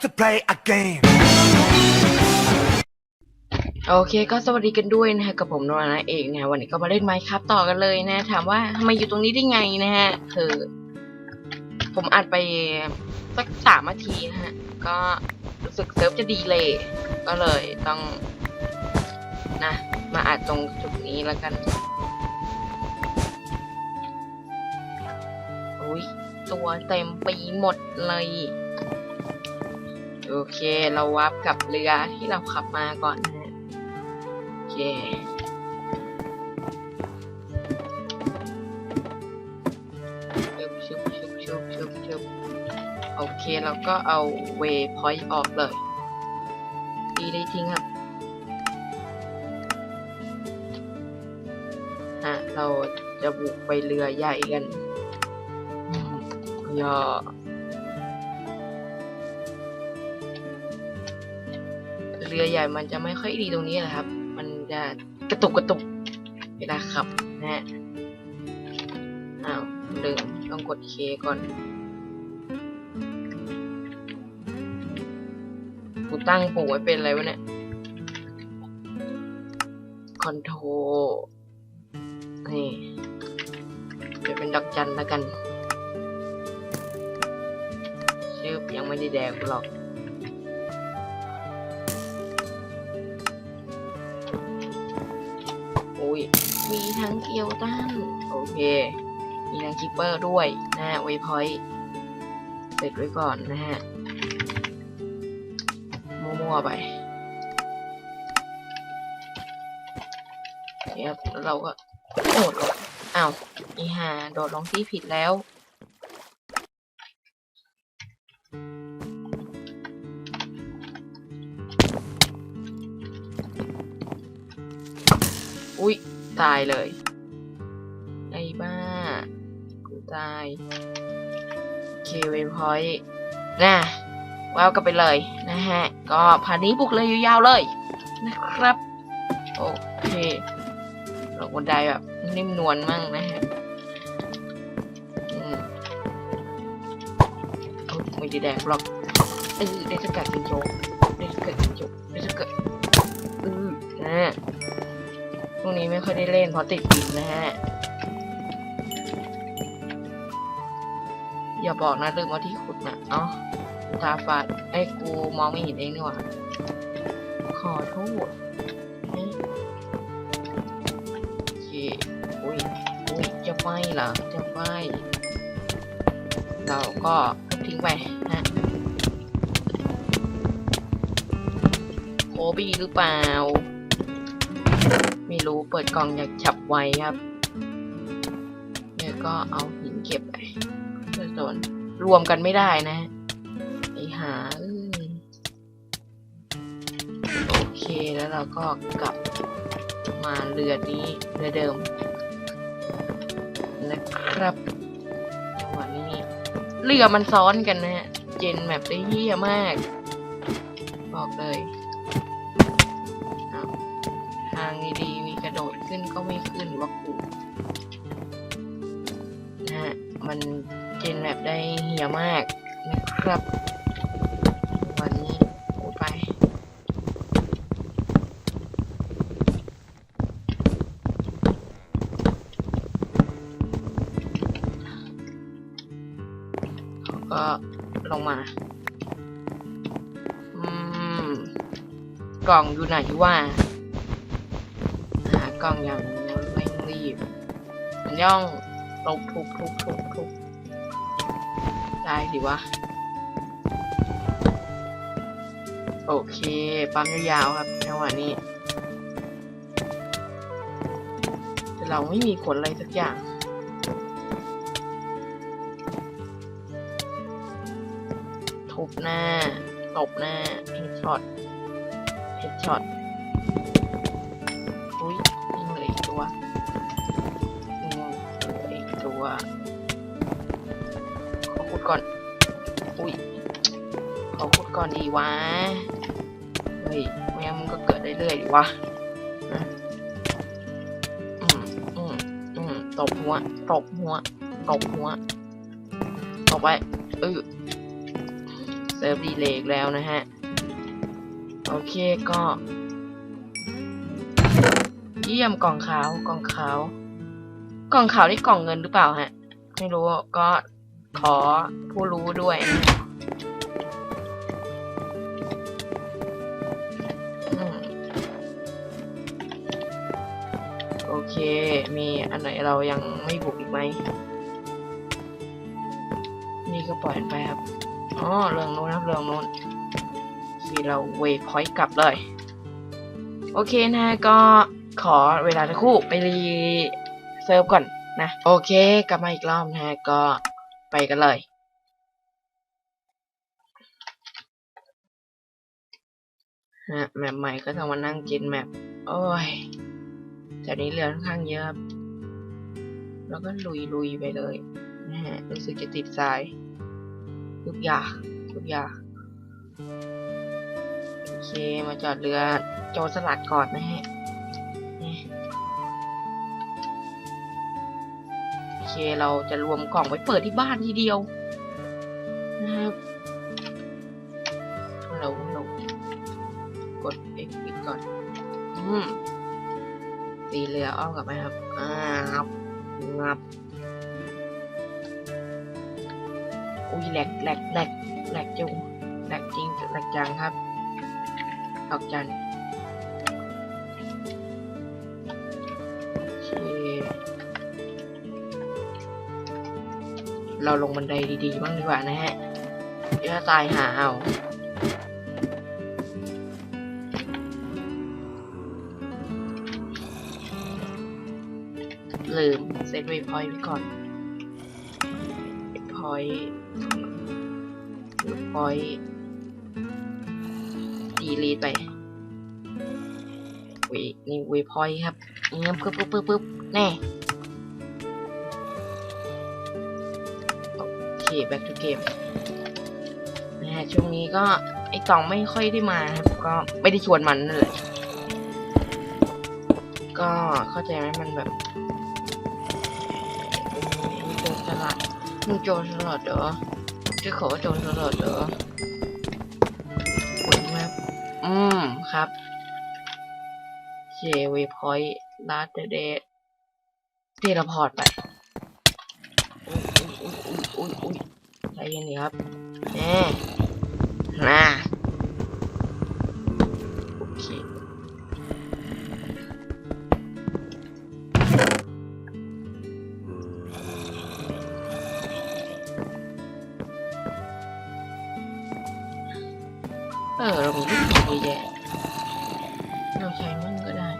to play a game. โอเคก็สวัสดีกันด้วยนะฮะกับผมนวนะเอกนะฮะวันนี้ก็มาเล่นไมค์ครับต่อกันเลยนะ ถามว่าทำไมอยู่ตรงนี้ได้ไงนะฮะคือผมอัดไปสักสามนาทีนะฮะ ก็รู้สึกเซิร์ฟจะดีเลย ก็เลยต้องนะ มาอัดตรงจุดนี้แล้วกันอุ้ยตัวเต็มปีหมดเลย โอเค เราวับกับเรือที่เราขับมาก่อนนะฮะโอเค ชุบชุบชุบชุบชุบชุบโอเคแล้วก็เอาเวพอยต์ออกเลย ดีได้ทิ้งครับฮะเราจะบุกไปเรือใหญ่กันอืมย่อ เรือใหญ่มันจะไม่ค่อยดีตรงนี้แหละครับ มันจะกระตุกกระตุกเวลาขับนะฮะอ้าวลืมต้องกดเคก่อนกูตั้งปุ่มไว้เป็นอะไรวะเนี่ยคอนโทรนี่จะเป็นดอกจันแล้วกัน ชื่อยังไม่ได้แดงหรอก อุ้ยมีทั้งเกียวตันโอเค มีทั้งคิปเปอร์ด้วยนะฮะเวพอยต์เสร็จไว้ก่อนนะฮะมั่วๆไปเนี่ยแล้วเราก็โดดลงอ้าวอีห่าโดดลงที่ผิดแล้ว อุ๊ย ตายเลย ไอ้บ้า กูตายเคเวพอยต์นะว้าวกันไปเลยนะฮะ ก็พานนี้บุกเลยยาวๆเลย นะครับ โอเคลงบันไดแบบนิ่มนวลมั่งนะฮะอืมโอ้ไม่ได้แดกหรอกเออได้สกัดกินโจกได้สกัดกินโจกได้สกัดเออนะ พวกนี้ไม่ค่อยได้เล่นเพราะติดดินนะฮะ อย่าบอกนะลืมว่าที่ขุดนะเอ้าตาฝาดไอ้กูมองไม่เห็นเองนี่หว่าขอโทษโอเคอุ้ยอุ้ยจะไฟเหรอจะไฟเราก็ทิ้งไปฮะโคบี้หรือเปล่า รู้เปิดกล่องอยากฉับไวครับเนี่ยก็เอาหินเก็บไปส่วนรวมกันไม่ได้นะไอหาอโอเคแล้วเราก็กลับมาเรือนี้เรือเดิม นะครับวันนี้เรือมันซ้อนกันนะฮะเจนแบบได้เฮี้ยมาก บอกเลย ขึ้นก็ไม่ขึ้นว่ากูนะฮะมันเจนแบบได้เหี่ยมากนะครับ วันนี้โอ้ไปเขาก็ลงมา อืม กล่องอยู่ไหนว่า กล่องอย่างเร่รีบมันย่องลบทุบทุบทุบทุบได้สิวะ โอเค ปั๊มยาวๆครับจังหวะนี้ แต่เราไม่มีขนอะไรสักอย่างทุบหน้าตบหน้าเฮดช็อตเฮดช็อต ก่อน อุ้ยขอขุดก่อนดีวะ เฮ้ยไม่งั้นมันก็เกิดได้เรื่อยๆดีวะอืมอืมอืมตบหัว ตบหัว ตบหัว ตบไปเออเซิร์ฟดีเลยอีกแล้วนะฮะ โอเคก็ เยี่ยมกล่องขาว กล่องขาว กล่องขาวนี่กล่องเงินหรือเปล่าฮะ ไม่รู้ก็ ขอผู้รู้ด้วย โอเค มีอันไหนเรายังไม่บุกอีกไหม นี่ก็ปล่อยมันไปครับ อ๋อ เรื่องโน้นครับ เรื่องโน้นที่เราเวพอยต์กลับเลย โอเคนะก็ขอเวลาสักครู่ไปรีเซิร์ฟก่อนนะ โอเค กลับมาอีกรอบนะก็ ไปกันเลย ฮะ แมปใหม่ก็ต้องมานั่งกินแมป โอ้ยแถวนี้เรือค่อนข้างเยอะครับ แล้วก็ลุยลุยไปเลยนะฮะ รู้สึกจะติดทรายทุกอย่างทุกอย่างโอเค มาจอดเรือโจรสลัดก่อนนะฮะ เคเราจะรวมกล่องไว้เปิดที่บ้านทีเดียวนะครับเราเรากด X อีกก่อน อืมตีเรืออ้อมกลับไปครับ อ่างับงับอุ้ยแหลกแหลกแหลกแหลกจุงแหลกจริงแหลกจังครับดอกจัน เราลงบันไดดีๆบ้างดีกว่านะฮะเดี๋ยวตายหาเอาลืมเซตเวพอยต์ไว้ก่อนเวพอยต์เวพอยต์ดีลีทไปเวนี่เวพอยต์ครับเงี้ยปึ๊บปึ๊บปึ๊บปึ๊บแน่ back to game นะฮะช่วงนี้ก็ไอตองไม่ค่อยได้มาครับก็ไม่ได้ชวนมันนั่นแหละก็เข้าใจไหมมันแบบมีโจรสลัดมีโจรสลัดเหรอจะขอว่าโจรสลัดเหรอคุยแมอืมครับเจเวพอยต์ลาดเดทเทเลพอร์ตไป อุ้ยอุ้ยใจเย็นดีครับแน่น่าโอเคเออเราไม่ใช้เยอะแยะเราใช้มั่งก็ได้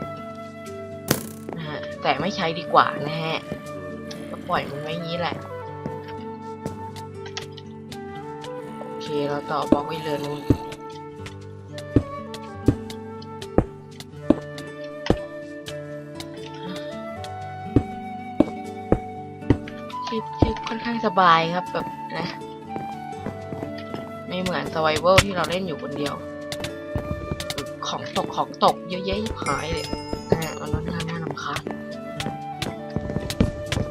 นะฮะแต่ไม่ใช้ดีกว่านะฮะก็ปล่อยมันไว้งี้แหละ เคเราต่อบล็อกไว้เลยนู้นชิปชิปค่อนข้างสบายครับแบบนะ ไม่เหมือน s u r v i v a l ที่เราเล่นอยู่คนเดียว ของตกของตกเยอะแยะหายเลยอ่ามันน่าน่ารำคาญ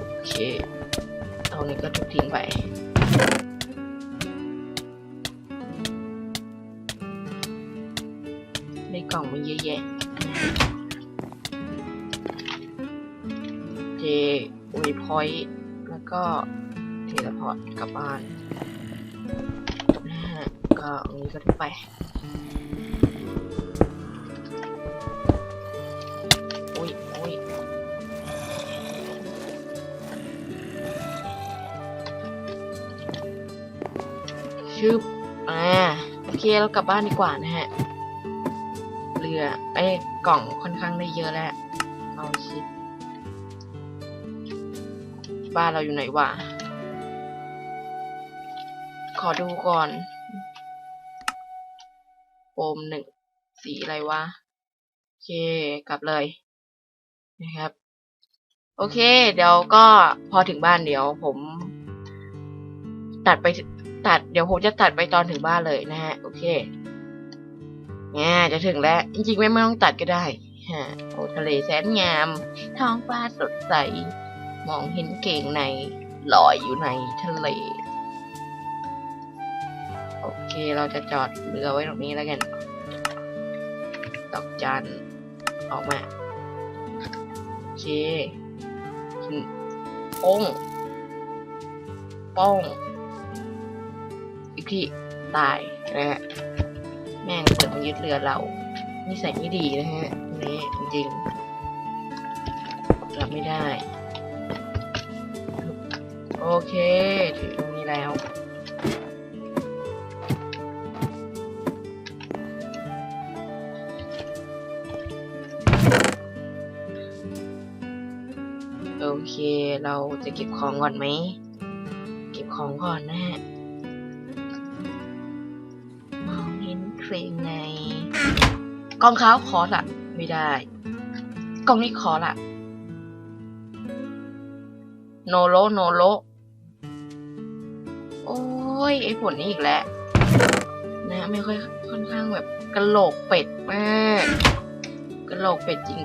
โอเคเอานี้ก็ทุกทิ้งไป อยต์แล้วก็เทเลพอร์ตกลับบ้านก็อนี้ก็ทุกไปอุ้ยอุ้ยชึบอ่าโอเคเรากลับบ้านดีกว่านะฮะ เรือเอ้กล่องค่อนข้างได้เยอะแล้ว เอาชิด บ้านเราอยู่ไหนวะ ขอดูก่อนโอมหนึ่ง สีอะไรวะ โอเค กลับเลย นะครับ โอเค เดี๋ยวก็พอถึงบ้านเดี๋ยวผม ตัดไปตัด เดี๋ยวผมจะตัดไปตอนถึงบ้านเลยนะฮะ โอเคเนี่ยจะถึงแล้ว จริงๆ ไม่ไม่ต้องตัดก็ได้ฮะโอทะเลแสนงาม ท้องฟ้าสดใส มองเห็นเก่งในลอยอยู่ในทะเล โอเคเราจะจอดเรือไว้ตรงนี้แล้วกัน ดอกจันออกมา โอเคป้งป้องอีกทีตายนะฮะ แม่งเกิดมายึดเรือเรานิสัยไม่ดีนะฮะอันนี้จริงรับไม่ได้ โอเคถึงนี้แล้ว โอเค เราจะเก็บของก่อนไหม เก็บของก่อนนะฮะมองเห็นเพลงในกองขาวคอร์สอะไม่ได้กองนี้คอร์สอะโนโลโนโล ยไอผลนี้อีกแล้วนะไม่ค่อยค่อนข้างแบบกระโหลกเป็ดมากกะโหลกเป็ดจริง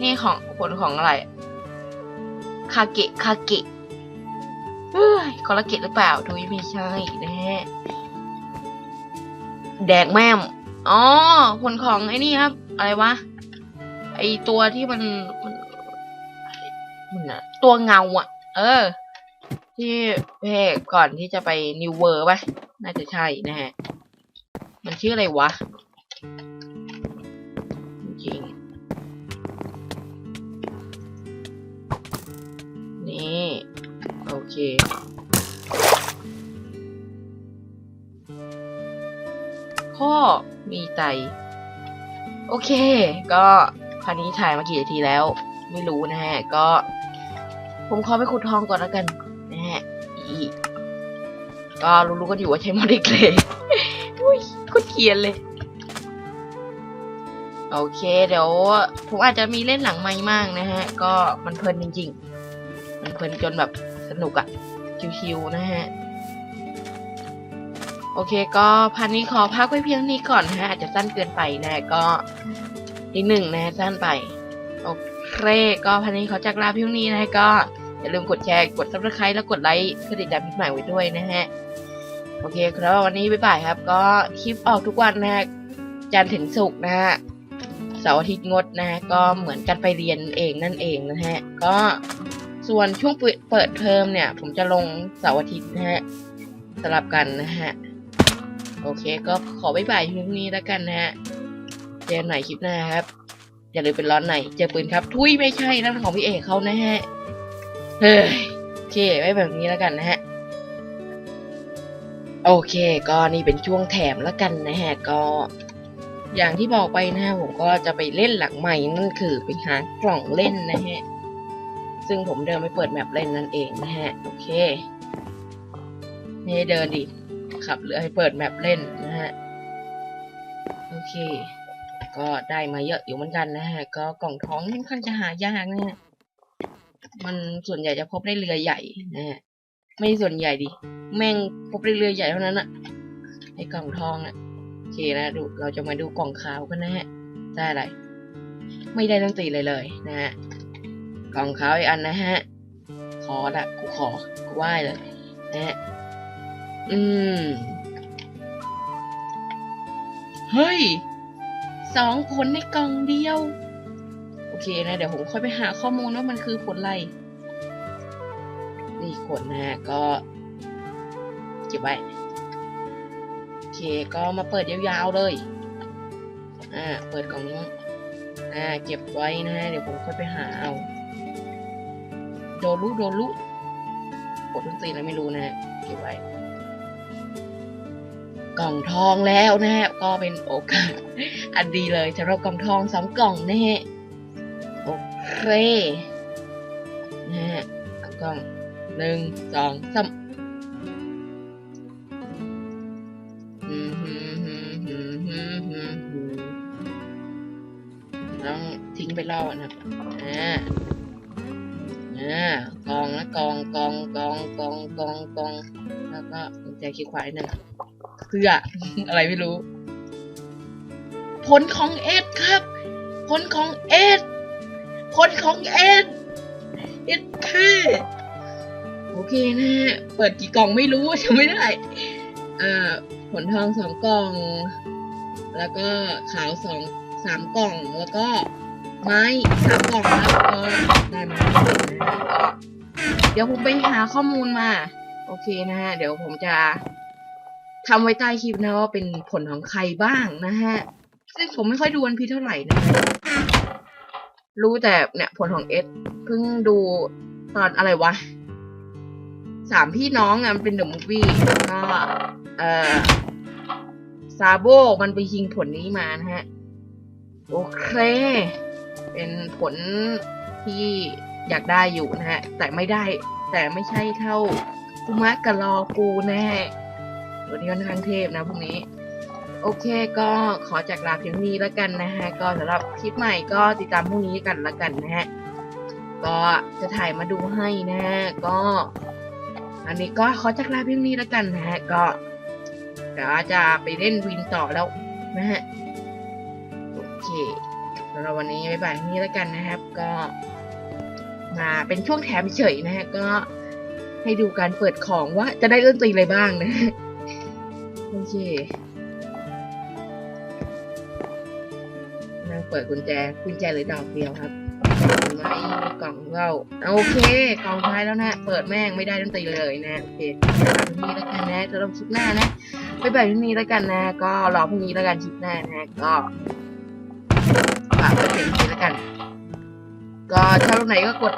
นี่ของผลของอะไรคาเกะคาเกะเฮ้ยคอลลาเกตหรือเปล่าทุยไม่ใช่นะฮะแดกแม่มอ๋อผลของไอ้นี่ครับ อะไรวะไอตัวที่มันมันมันอะตัวเงาอะเออ ที่เพกก่อนที่จะไปนิวเวอร์ป่ะ น่าจะใช่นะฮะ มันชื่ออะไรวะ จริง นี่ โอเคพ่อมีไตโอเค ก็พันนี้ถ่ายมากี่นาทีแล้ว ไม่รู้นะฮะ ก็ ผมขอไปขุดทองก่อนแล้วกัน ก็รู้ๆกันอยู่ว่าใช้โมเดลเลยอุ้ยโคตรเกียนเลย โอเคเดี๋ยว ผมอาจจะมีเล่นหลังไม้มากนะฮะ ก็มันเพลินจริง ๆ มันเพลินจนแบบสนุกอะชิวๆนะฮะโอเคก็พันนี้ขอพักไว้เพียงนี้ก่อนนะฮะอาจจะสั้นเกินไปนะฮะก็อีหนึ่งนะฮะสั้นไป โอเคก็พันนี้ขอจากลาเพียงนี้นะฮะก็อย่าลืมกดแชร์กด subscribe แล้วกดไลค์เพื่อติดตามคลิปใหม่ไว้ด้วยนะฮะ โอเคครับวันนี้บ๊ายบายครับ ก็คลิปออกทุกวันนะฮะจันทร์ถึงศุกร์นะฮะเสาร์อาทิตย์งดนะฮะก็เหมือนกันไปเรียนเองนั่นเองนะฮะก็ส่วนช่วงเปิดเปิดเทอมเนี่ย ผมจะลงเสาร์อาทิตย์นะฮะสลับกันนะฮะโอเค ก็ขอบ๊ายบายเพียงเท่นี้แล้วกันนะฮะเจอกันใหม่คลิปหน้าครับ อย่าลืมเป็นร้อนไหนเจอปืนครับ ทุยไม่ใช่นั่นของพี่เอกเขานะฮะเฮ้ยโอเคไว้แบบนี้แล้วกันนะฮะ โอเค ก็นี่เป็นช่วงแถมแล้วกันนะฮะ ก็ อย่างที่บอกไปนะฮะผมก็จะไปเล่นหลังใหม่นั่นคือไปหากล่องเล่นนะฮะ ซึ่งผมเดินไปเปิดแมปเล่นนั่นเองนะฮะ โอเคไม่ให้เดินดิขับเรือให้เปิดแมปเล่นนะฮะ โอเค ก็ได้มาเยอะอยู่เหมือนกันนะฮะ ก็กล่องท้องค่อนข้างจะหายากนะฮะ มันส่วนใหญ่จะพบได้เรือใหญ่นะฮะ ไม่ส่วนใหญ่ดิ แม่งพบเรือใหญ่เท่านั้นอะไอ้กล่องทองอะโอเคนะดูเราจะมาดูกล่องขาวกันนะฮะ ได้อะไร ไม่ได้ตั้งตีเลยเลยนะฮะ กล่องขาวอีกอันนะฮะ ขอละกูขอ กูไหว้เลยนะฮะ อืม เฮ้ย สองผลในกล่องเดียว โอเคนะ เดี๋ยวผมค่อยไปหาข้อมูลว่ามันคือผลอะไร นี่ขนะฮะก็เก็บไว้โอเคก็มาเปิดยาวๆเลยอ่าเปิดกล่องนี้อ่าเก็บไว้นะฮะเดี๋ยวผมค่อยไปหาเอาโดรุโดรุกดดนตีแล้วไม่รู้นะฮะเก็บไว้ กล่องทองแล้วนะฮะก็เป็นโอกาสอันดีเลยสำหรับกล่องทองสองกล่องนะฮะโอเคนะฮะกล่อง หนึ่งสองสามฮึมฮึมฮึมฮึมฮึมฮึมต้องทิ้งไปรอบนะครับอ่าอ่ากองนะกองกองกองกองกองกองแล้วก็กุญแจขี้ขวายหนึ่งเพื่ออะไรไม่รู้ ผลของเอ็ดครับ ผลของเอ็ดผลของเอ็ดเอ็ดคือ โอเคนะฮะ เปิดกี่กล่องไม่รู้จำไม่ได้ อ่อผลทองสองกล่อง แล้วก็ขาวสองสามกล่อง แล้วก็ไม้สามกล่องแล้วก็ได้มาเดี๋ยวผมไปหาข้อมูลมา โอเคนะฮะ เดี๋ยวผมจะทำไว้ใต้คลิปนะว่าเป็นผลของใครบ้างนะฮะ ซึ่งผมไม่ค่อยดูวันพีเท่าไหร่นะรู้แต่เนี่ยผลของเอสเพิ่งดูตอนอะไรวะ สามพี่น้องอะมันเป็นเดอะมูฟวี่ก็เอ่อซาโบมันไปยิงผลนี้มานะฮะ โอเค เป็นผลที่อยากได้อยู่นะฮะ แต่ไม่ได้แต่ไม่ใช่เท่าคุมะกับรอกูแน่ตัวนี้ค่อนข้างเทพนะพวกนี้ โอเคก็ขอจากลาเพียงนี้แล้วกันนะฮะ ก็สำหรับคลิปใหม่ก็ติดตามพวกนี้กันแล้วกันนะฮะ ก็จะถ่ายมาดูให้นะฮะ ก็ อันนี้ก็ขอจากลาเพียงนี้แล้วกันนะฮะก็เดี๋ยวจะไปเล่นวินต่อแล้วนะฮะโอเคสำหรับวันนี้บ๊ายบายนี้แล้วกันนะครับ ก็มาเป็นช่วงแถมเฉยนะฮะก็ให้ดูการเปิดของว่าจะได้เล่นตีอะไรบ้างนะโอเคนั่งเปิดกุญแจกุญแจเลยดอกเดียวครับ ไม่มีกล่องเราโอเคกล่องท้ายแล้วนะ เปิดแม่งไม่ได้ดนตรีเลยนะโอเคนี้แล้วกันนะสำหรับคลิปหน้านะไปแบบนี้แล้วกันนะ ก็รอพรุ่งนี้แล้วกันคลิปหน้านะก็ฝากไว้เพียงนี้แล้วกัน ก็ชอบตรงไหนก็กด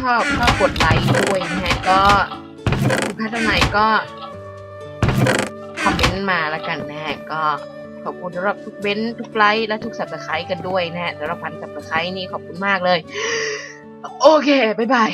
ชอบก็กดไลค์ด้วยนะฮะก็ผิดพลาดตรงไหนก็คอมเมนต์มาแล้วกันนะฮะก็ ขอบคุณสำหรับทุกเว้นทุกไลค์และทุกสับสไครต์กันด้วยนะฮะสำหรับพันสับสไครต์นี่ขอบคุณมากเลย โอเค บ๊ายบาย